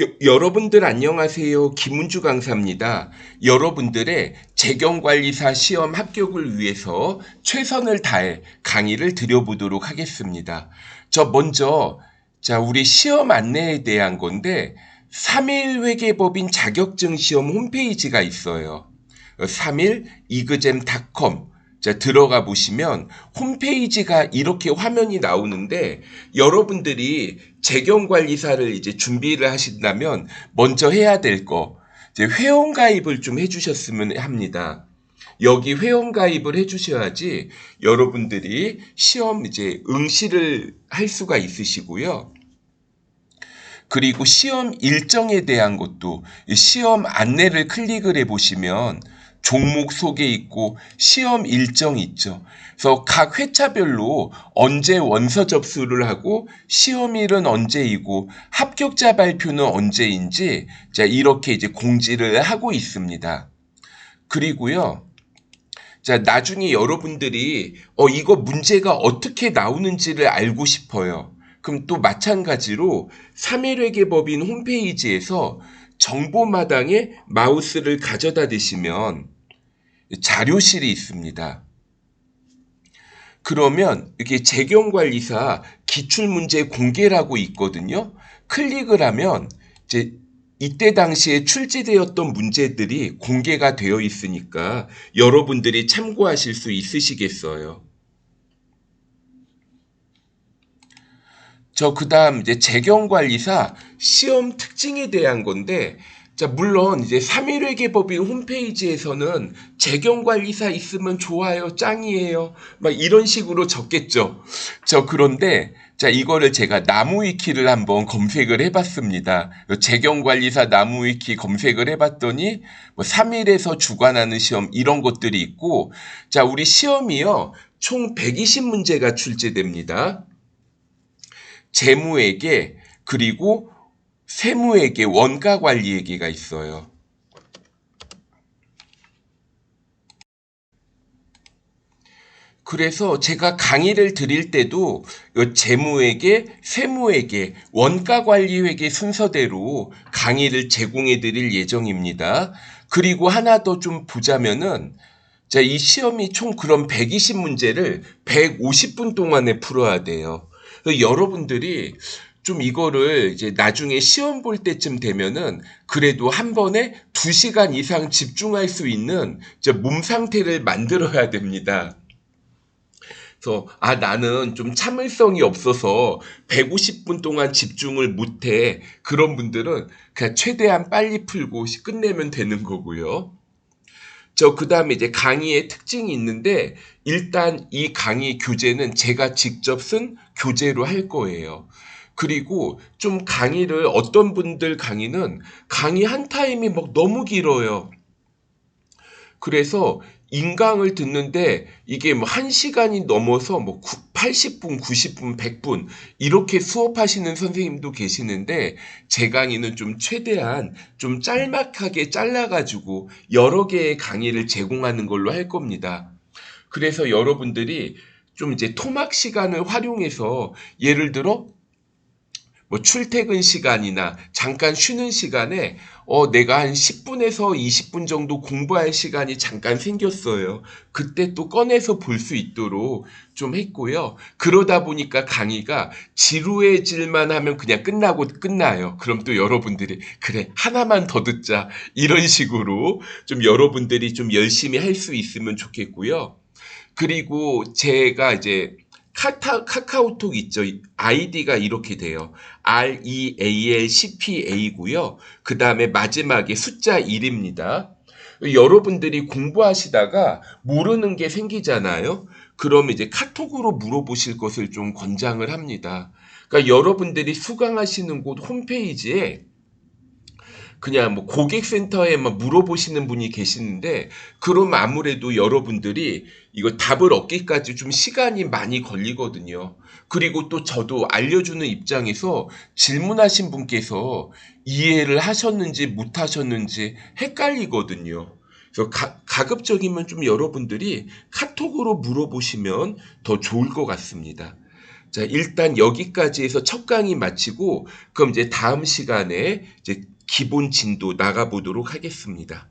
여, 여러분들 안녕하세요. 김은주 강사입니다. 여러분들의 재경관리사 시험 합격을 위해서 최선을 다해 강의를 드려보도록 하겠습니다. 저 먼저 자 우리 시험 안내에 대한 건데 3일 회계법인 자격증 시험 홈페이지가 있어요. 3일 이그잼 닷컴 자, 들어가 보시면 hom페이지가 이렇게 화면이 나오는데 여러분들이 재경 관리사를 이제 준비를 하신다면 먼저 해야 될 거, 이제 회원 가입을 좀 해주셨으면 합니다. 여기 회원 가입을 해주셔야지 여러분들이 시험 이제 응시를 할 수가 있으시고요. 그리고 시험 일정에 대한 것도 시험 안내를 클릭을 해 보시면 종목 소개 있고 시험 일정 있죠. 그래서 각 회차별로 언제 원서 접수를 하고 시험일은 언제이고 합격자 발표는 언제인지 자 이렇게 이제 공지를 하고 있습니다. 그리고요. 자, 나중에 여러분들이 어 이거 문제가 어떻게 나오는지를 알고 싶어요. 그럼 또 마찬가지로 3일회계법인 홈페이지에서 정보마당에 마우스를 가져다 대시면 자료실이 있습니다. 그러면 이렇게 재경관리사 기출문제 공개라고 있거든요. 클릭을 하면 이제 이때 당시에 출제되었던 문제들이 공개가 되어 있으니까 여러분들이 참고하실 수 있으시겠어요. 저 그다음 이제 재경관리사 시험 특징에 대한 건데 자, 물론 이제 3일회계법인 홈페이지에서는 재경관리사 있으면 좋아요, 짱이에요. 막 이런 식으로 적겠죠. 저 그런데 자, 이거를 제가 나무위키를 한번 검색을 해봤습니다. 재경관리사 나무위키 검색을 해봤더니 뭐 3일에서 주관하는 시험 이런 것들이 있고 자, 우리 시험이요. 총 120문제가 출제됩니다. 재무에게 그리고 세무에게 원가 관리에게가 있어요. 그래서 제가 강의를 드릴 때도 재무에게, 세무에게, 원가 관리회계 순서대로 강의를 제공해 드릴 예정입니다. 그리고 하나 더 좀 보자면은 자, 이 시험이 총 그럼 120문제를 150분 동안에 풀어야 돼요. 여러분들이 좀 이거를 이제 나중에 시험 볼 때쯤 되면은 그래도 한 번에 두 시간 이상 집중할 수 있는 몸 상태를 만들어야 됩니다. 그래서 아 나는 좀 참을성이 없어서 150분 동안 집중을 못해 그런 분들은 그냥 최대한 빨리 풀고 끝내면 되는 거고요. 저 그다음에 이제 강의의 특징이 있는데 일단 이 강의 교재는 제가 직접 쓴 교재로 할 거예요. 그리고 좀 강의를 어떤 분들 강의는 강의 한 타임이 막 너무 길어요. 그래서 인강을 듣는데 이게 뭐 1시간이 넘어서 뭐 80분, 90분, 100분 이렇게 수업하시는 선생님도 계시는데 제 강의는 좀 최대한 좀 짤막하게 잘라가지고 여러 개의 강의를 제공하는 걸로 할 겁니다. 그래서 여러분들이 좀 이제 토막 시간을 활용해서 예를 들어 뭐 출퇴근 시간이나 잠깐 쉬는 시간에 어 내가 한 10분에서 20분 정도 공부할 시간이 잠깐 생겼어요. 그때 또 꺼내서 볼 수 있도록 좀 했고요. 그러다 보니까 강의가 지루해질만 하면 그냥 끝나고 끝나요. 그럼 또 여러분들이 그래 하나만 더 듣자 이런 식으로 좀 여러분들이 좀 열심히 할 수 있으면 좋겠고요. 그리고 제가 이제 카타, 카카오톡 있죠. 아이디가 이렇게 돼요. REALCPA고요. 그 다음에 마지막에 숫자 1입니다. 여러분들이 공부하시다가 모르는 게 생기잖아요. 그럼 이제 카톡으로 물어보실 것을 좀 권장을 합니다. 그러니까 여러분들이 수강하시는 곳 홈페이지에 그냥 뭐 고객센터에만 물어보시는 분이 계시는데 그럼 아무래도 여러분들이 이거 답을 얻기까지 좀 시간이 많이 걸리거든요. 그리고 또 저도 알려주는 입장에서 질문하신 분께서 이해를 하셨는지 못 하셨는지 헷갈리거든요. 그래서 가, 가급적이면 좀 여러분들이 카톡으로 물어보시면 더 좋을 것 같습니다. 자, 일단 여기까지 해서 첫 강의 마치고, 그럼 이제 다음 시간에 이제 기본 진도 나가보도록 하겠습니다.